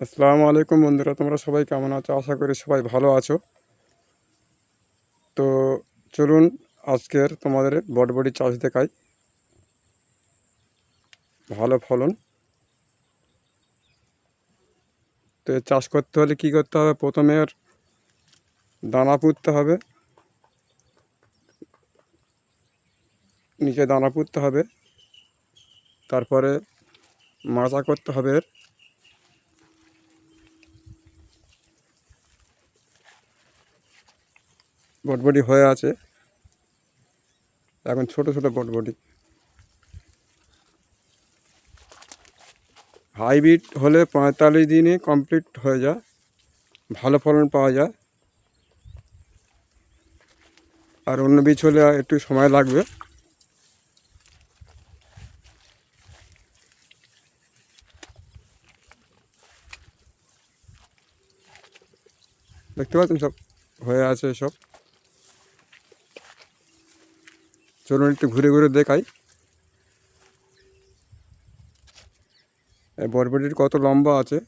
আসসালামু আলাইকুম বন্ধুরা, তোমরা সবাই কেমন আছো? আশা করি সবাই ভালো আছো। তো চলুন আজকের তোমাদের বটবটি চাষ দেখাই। ভালো ফলন। তো চাষ করতে হলে কি করতে হবে? প্রথমে দানা পুঁততে হবে। নিচে দানা পুঁততে হবে। তারপরে মাচা করতে হবে বটবটি হয়ে আছে। এখন ছোট ছোট বটবটি হাইব্রিড হলে পঁয়তাল্লিশ দিনে কমপ্লিট হয়ে যায়। ভালো ফলন পাওয়া যায়। আর অন্য বীজ হলে একটু সময় লাগবে। দেখতে পাচ্ছেন সব? হয়ে আছে সব। চলুন একটু ঘুরে ঘুরে দেখাই। বরবটির কত লম্বা আছে,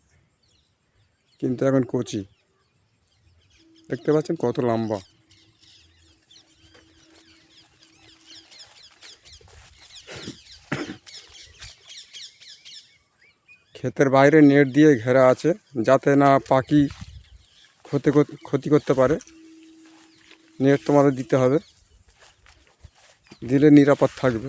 কিন্তু এখন কচি। দেখতে পাচ্ছেন কত লম্বা। ক্ষেতের বাইরে নেট দিয়ে ঘেরা আছে, যাতে না পাখি ক্ষতি ক্ষতি করতে পারে। নেট তোমাদের দিতে হবে। দিলে নিরাপদ থাকবে।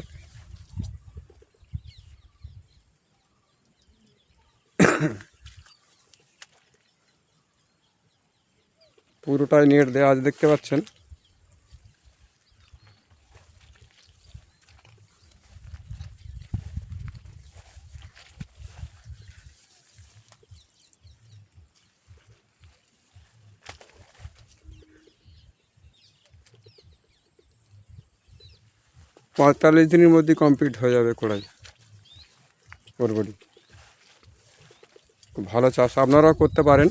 পুরোটাই নেট দেওয়া আছে দেখতে পাচ্ছেন? পঁয়তাল্লিশ দিনের মধ্যে কমপ্লিট হয়ে যাবে কড়াই। বরবটি ভালো চাষ আপনারাও করতে পারেন।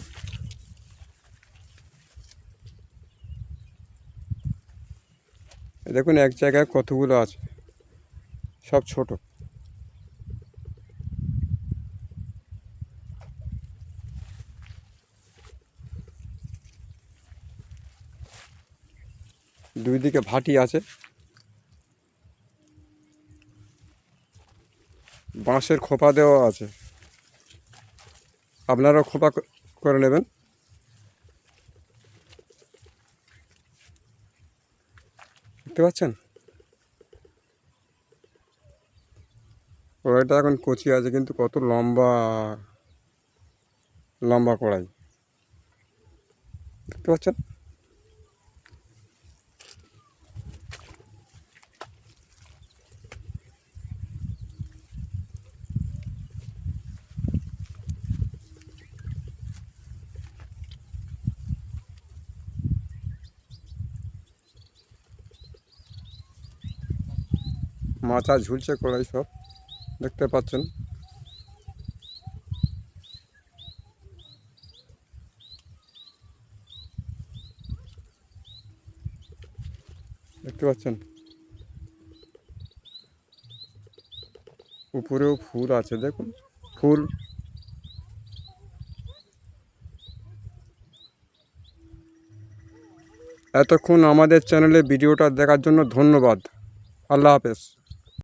দেখুন, এক জায়গায় কতগুলো আছে। সব ছোট। দুই দিকে ভাটি আছে। বাঁশের খোপা দেওয়া আছে। আপনারাও খোপা করে নেবেন। দেখতে পাচ্ছেন? কড়াইটা এখন কচি আছে, কিন্তু কত লম্বা লম্বা কড়াই। দেখতে পাচ্ছেন? মাচা ঝুলছে, কড়াই সব। দেখতে পাচ্ছেন। দেখতে পাচ্ছেন? উপরেও ফুল আছে, দেখুন। ফুল। এতক্ষণ আমাদের চ্যানেলে ভিডিওটা দেখার জন্য ধন্যবাদ। আল্লাহ হাফেজ।